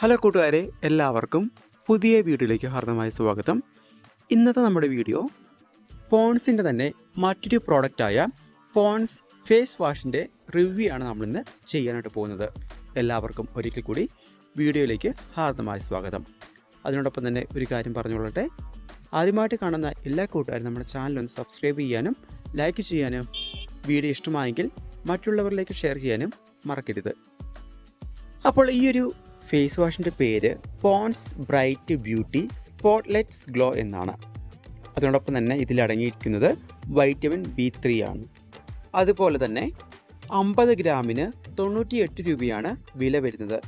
Hello കൂട്ടുകാരെ എല്ലാവർക്കും പുതിയ വീഡിയോയിലേക്ക് ഹാർദമായ സ്വാഗതം. ഇന്നത്തെ നമ്മുടെ വീഡിയോ പോൺസിന്റെ തന്നെ മറ്റൊരു പ്രോഡക്റ്റായ പോൺസ് ഫേസ് വാഷിന്റെ റിവ്യൂ ആണ് നമ്മളിന്ന് ചെയ്യാനായിട്ട് പോകുന്നത്. എല്ലാവർക്കും ഒരിക്കൽ കൂടി വീഡിയോയിലേക്ക് ഹാർദമായ സ്വാഗതം. അതിനോടൊപ്പം തന്നെ ഒരു കാര്യം പറഞ്ഞുകൊള്ളട്ടെ. ആദ്യമായിട്ട് കാണുന്ന എല്ലാ കൂട്ടുകാരും നമ്മുടെ ചാനൽ ഒന്ന് സബ്സ്ക്രൈബ് ചെയ്യാനും ലൈക്ക് ചെയ്യാനും വീഡിയോ ഇഷ്ടമായെങ്കിൽ മറ്റുള്ളവരിലേക്ക് ഷെയർ ചെയ്യാനും മറക്കരുത്. അപ്പോൾ ഈ ഒരു ഫേസ് വാഷിന്റെ പേര് Pond's bright beauty spotlights glow എന്നാണ്. അതിനോടൊപ്പം തന്നെ ഇതിലടങ്ങിയിരിക്കുന്നത് വൈറ്റമിൻ ബി ത്രീ ആണ്. അതുപോലെ തന്നെ അമ്പത് ഗ്രാമിന് തൊണ്ണൂറ്റി എട്ട് രൂപയാണ് വില വരുന്നത്.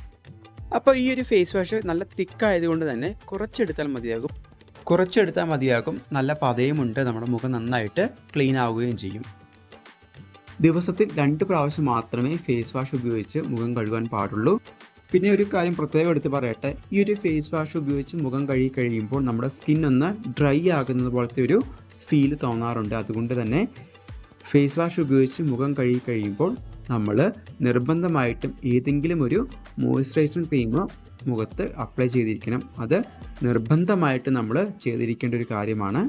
അപ്പോൾ ഈ ഒരു ഫേസ് വാഷ് നല്ല തിക്കായതുകൊണ്ട് തന്നെ കുറച്ചെടുത്താൽ മതിയാകും. കുറച്ചെടുത്താൽ മതിയാകും. നല്ല പതയുമുണ്ട്. നമ്മുടെ മുഖം നന്നായിട്ട് ക്ലീൻ ആവുകയും ചെയ്യും. ദിവസത്തിൽ രണ്ട് പ്രാവശ്യം മാത്രമേ ഫേസ് വാഷ് ഉപയോഗിച്ച് മുഖം കഴുകാൻ പാടുള്ളൂ. പിന്നെ ഒരു കാര്യം പ്രത്യേകം എടുത്ത് പറയട്ടെ. ഈ ഒരു ഫേസ് വാഷ് ഉപയോഗിച്ച് മുഖം കഴുകി കഴിയുമ്പോൾ നമ്മുടെ സ്കിൻ ഒന്ന് ഡ്രൈ ആകുന്നത് പോലത്തെ ഒരു ഫീൽ തോന്നാറുണ്ട്. അതുകൊണ്ട് തന്നെ ഫേസ് വാഷ് ഉപയോഗിച്ച് മുഖം കഴുകി കഴിയുമ്പോൾ നമ്മൾ നിർബന്ധമായിട്ടും ഏതെങ്കിലും ഒരു മോയ്സ്ചറൈസർ ക്രീം മുഖത്ത് അപ്ലൈ ചെയ്തിരിക്കണം. അത് നിർബന്ധമായിട്ട് നമ്മൾ ചെയ്തിരിക്കേണ്ട ഒരു കാര്യമാണ്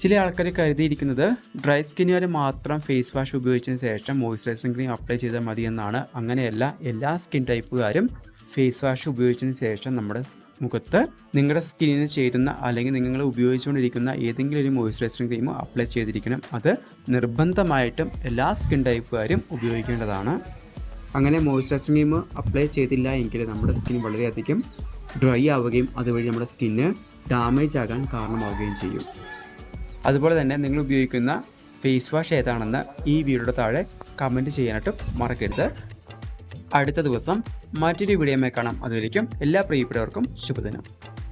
ചില ആൾക്കാർ കരുതിയിരിക്കുന്നത് ഡ്രൈ സ്കിന്നുകാർ മാത്രം ഫേസ് വാഷ് ഉപയോഗിച്ചതിന് ശേഷം മോയ്സ്ചറൈസിംഗ് ക്രീം അപ്ലൈ ചെയ്താൽ മതി എന്നാണ്. അങ്ങനെയല്ല എല്ലാ സ്കിൻ ടൈപ്പുകാരും ഫേസ് വാഷ് ഉപയോഗിച്ചതിന് ശേഷം നമ്മുടെ മുഖത്ത് നിങ്ങളുടെ സ്കിന്നിന് ചേരുന്ന അല്ലെങ്കിൽ നിങ്ങൾ ഉപയോഗിച്ചുകൊണ്ടിരിക്കുന്ന ഏതെങ്കിലും ഒരു മോയ്സ്ചറൈസിംഗ് ക്രീം അപ്ലൈ ചെയ്തിരിക്കണം. അത് നിർബന്ധമായിട്ടും എല്ലാ സ്കിൻ ടൈപ്പുകാരും ഉപയോഗിക്കേണ്ടതാണ്. അങ്ങനെ മോയ്സ്ചറൈസിംഗ് ക്രീം അപ്ലൈ ചെയ്തില്ല എങ്കിൽ നമ്മുടെ സ്കിൻ വളരെയധികം ഡ്രൈ ആവുകയും അതുവഴി നമ്മുടെ സ്കിന്ന് ഡാമേജ് ആകാൻ കാരണമാവുകയും ചെയ്യും. അതുപോലെ തന്നെ നിങ്ങൾ ഉപയോഗിക്കുന്ന ഫേസ് വാഷ് ഏതാണെന്ന് ഈ വീഡിയോയുടെ താഴെ കമന്റ് ചെയ്യാനായിട്ട് മറക്കരുത്. അടുത്ത ദിവസം മറ്റൊരു വീഡിയോയുമായി കാണാം. അതുവരേക്കും എല്ലാ പ്രിയപ്പെട്ടവർക്കും ശുഭദിനം.